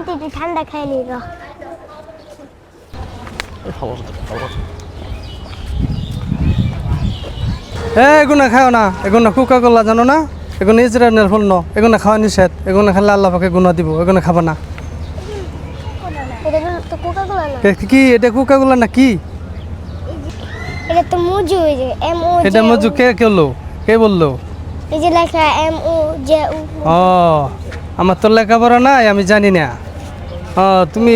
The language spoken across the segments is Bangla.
একটু ঠান্ডা খাই নি র এ এগুলো খাও না। এগুলো কোকা কোলা জানো না? এগুলো ইসরায়েলের ফল ন। এগুলো খাওয়া নিষেধ। এগুলো খেলে আল্লাহ পাকে গুণা দিব। এগুলো খাবা না। এটা তো কোকা কোলা না। এ কি? এটা কোকা কোলা না কি? এটা তো মুজু এম ও এটা মজু কে কেলো কে বলল? এই যে লেখা এম ও জে উ ও আমার তো লেখাপড়া নাই আমি জানি না। ও তুমি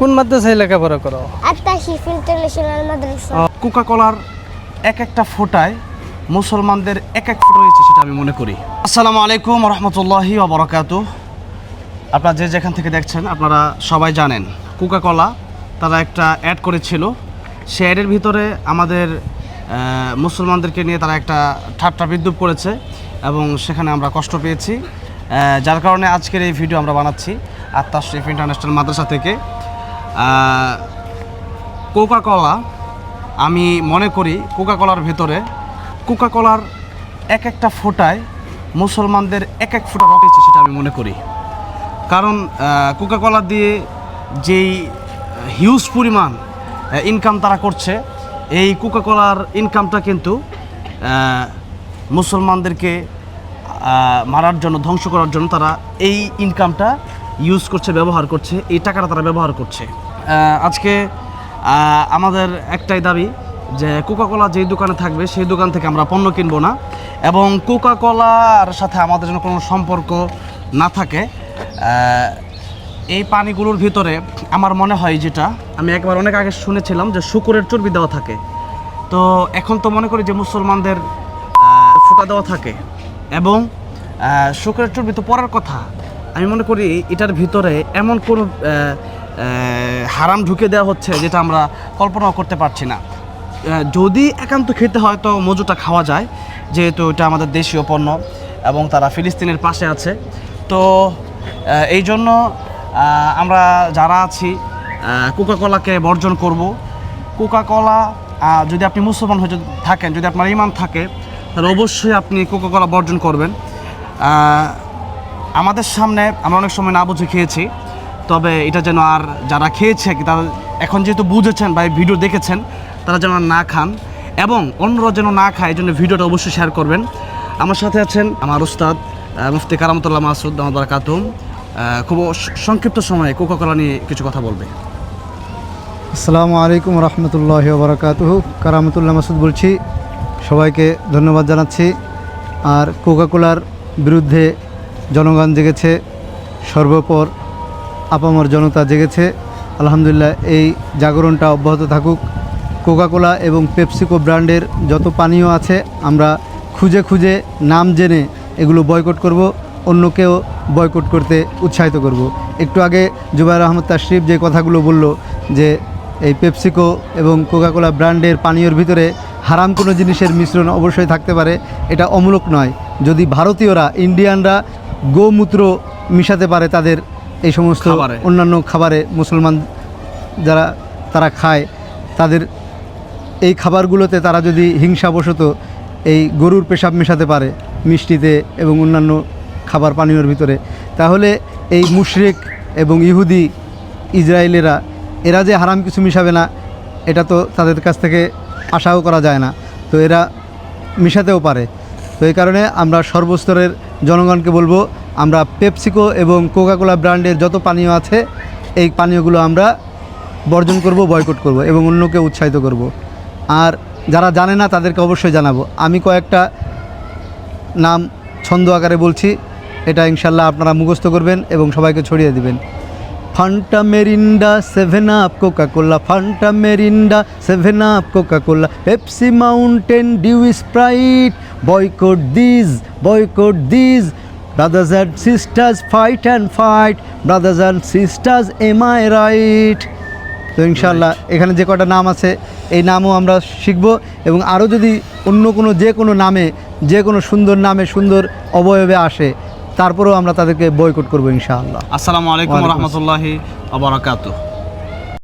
কোন মাদ্রাসায় লেখাপড়া করো? আত্মা শিফ ইন্টারন্যাশনাল মাদ্রাসা। কোকা কোলার এক একটা ফোটায় মুসলমানদের এক এক ফোটা রয়েছে সেটা আমি মনে করি। আসসালামু আলাইকুম রহমতুল্লাহি ওবরাকাতু আপনারা যে যেখান থেকে দেখছেন আপনারা সবাই জানেন কোকা কোলা তারা একটা অ্যাড করেছিল। সে অ্যাডের ভিতরে আমাদের মুসলমানদেরকে নিয়ে তারা একটা ঠাট্টা বিদ্রুপ করেছে এবং সেখানে আমরা কষ্ট পেয়েছি। যার কারণে আজকের এই ভিডিও আমরা বানাচ্ছি। আত্মা শরীফ ইন্টারন্যাশনাল মাদ্রাসা থেকে কোকা কলা আমি মনে করি কোকা কলার ভেতরে কোকা কলার এক একটা ফোটায় মুসলমানদের এক এক ফোঁটা রয়েছে সেটা আমি মনে করি। কারণ কোকা কলা দিয়ে যেই হিউজ পরিমাণ ইনকাম তারা করছে, এই কোকা কলার ইনকামটা কিন্তু মুসলমানদেরকে মারার জন্য, ধ্বংস করার জন্য তারা এই ইনকামটা ইউজ করছে, ব্যবহার করছে, এই টাকাটা তারা ব্যবহার করছে। আজকে আমাদের একটাই দাবি যে কোকা কোলা যেই দোকানে থাকবে, সেই দোকান থেকে আমরা পণ্য কিনবো না এবং কোকা কোলার সাথে আমাদের যেন কোনো সম্পর্ক না থাকে এই পানিগুলোর ভিতরে আমার মনে হয় যেটা, আমি একবার অনেক আগে শুনেছিলাম যে শুকুরের চর্বি দেওয়া থাকে। তো এখন তো মনে করি যে মুসলমানদের ফোঁটা দেওয়া থাকে। এবং শুকুরের চর্বি তো পরের কথা। আমি মনে করি এটার ভিতরে এমন কোনো হারাম ঢুকে দেওয়া হচ্ছে যেটা আমরা কল্পনাও করতে পারছি না। যদি একান্ত খেতে হয় তো মজুটা খাওয়া যায়, যেহেতু এটা আমাদের দেশীয় পণ্য এবং তারা ফিলিস্তিনের পাশে আছে। তো এই জন্য আমরা যারা আছি কোকা কোলাকে বর্জন করব। কোকা কোলা যদি আপনি মুসলমান হয়ে থাকেন, যদি আপনার ইমান থাকে, তাহলে অবশ্যই আপনি কোকা কোলা বর্জন করবেন। আমাদের সামনে আমরা অনেক সময় না বুঝে খেয়েছি তবে এটা যেন আর যারা খেয়েছে তারা এখন যেহেতু বুঝেছেন বা ভিডিও দেখেছেন তারা যেন না খান এবং অন্যরা যেন না খায় এই জন্য ভিডিওটা অবশ্যই শেয়ার করবেন। আমার সাথে আছেন আমার উস্তাদ আহ, মুফতি কারামতুল্লাহ মাসুদ আমার কাতুম। খুব সংক্ষিপ্ত সময়ে কোকা কোলা নিয়ে কিছু কথা বলবে। আসসালামু আলাইকুম রহমতুল্লাহ বরকাতুহ। কারামতুল্লাহ মাসুদ বলছি সবাইকে ধন্যবাদ জানাচ্ছি। আর কোকাকোলার বিরুদ্ধে জনগণ জেগেছে, সর্বপর আপামর জনতা জেগেছে। আলহামদুলিল্লাহ, এই জাগরণটা অব্যাহত থাকুক। কোকাকোলা এবং পেপসিকো ব্র্যান্ডের যত পানীয় আছে, আমরা খুঁজে খুঁজে নাম জেনে এগুলো বয়কট করব, অন্যকেও বয়কট করতে উৎসাহিত করব। একটু আগে জুবাইর আহমদ তাশরিফ যে কথাগুলো বলল যে এই পেপসিকো এবং কোকাকোলা ব্র্যান্ডের পানীয়র ভিতরে হারাম কোনো জিনিসের মিশ্রণ অবশ্যই থাকতে পারে, এটা অমূলক নয়। যদি ভারতীয়রা, ইন্ডিয়ানরা গোমূত্র মিশাতে পারে তাদের এই সমস্ত অন্যান্য খাবারে মুসলমান যারা তারা খায় তাদের এই খাবারগুলোতে তারা যদি হিংসাবশত এই গরুর পেশাব মেশাতে পারে মিষ্টিতে এবং অন্যান্য খাবার পানীয়র ভিতরে তাহলে এই মুশরিক এবং ইহুদি ইসরায়েলেরা এরা যে হারাম কিছু মিশাবে না এটা তো তাদের কাছ থেকে আশাও করা যায় না। তো এরা মিশাতেও পারে। তো এই কারণে আমরা সর্বস্তরের জনগণকে বলব, আমরা পেপসিকো এবং কোকাকোলা ব্র্যান্ডের যত পানীয় আছে, এই পানীয়গুলো আমরা বর্জন করব, বয়কট করব এবং অন্যকে উৎসাহিত করব। আর যারা জানে না, তাদেরকে অবশ্যই জানাব। আমি কয়েকটা নাম ছন্দ আকারে বলছি, এটা ইনশাল্লাহ আপনারা মুখস্থ করবেন এবং সবাইকে ছড়িয়ে দিবেন। Fanta Mirinda Seven Up Coca Cola Fanta Mirinda Seven Up Coca Cola Pepsi Mountain Dew Sprite boycott this boycott this brothers and sisters fight and fight brothers and sisters am I right তো ইনশাল্লাহ এখানে যে কটা নাম আছে এই নামও আমরা শিখব এবং আরও যদি অন্য কোনো যে কোনো নামে যে কোনো সুন্দর নামে সুন্দর অবয়বে আসে তারপরেও আমরা তাদেরকে বয়কট করব ইনশাআল্লাহ। আসসালামু আলাইকুম রহমতুল্লাহি আবরাকাতু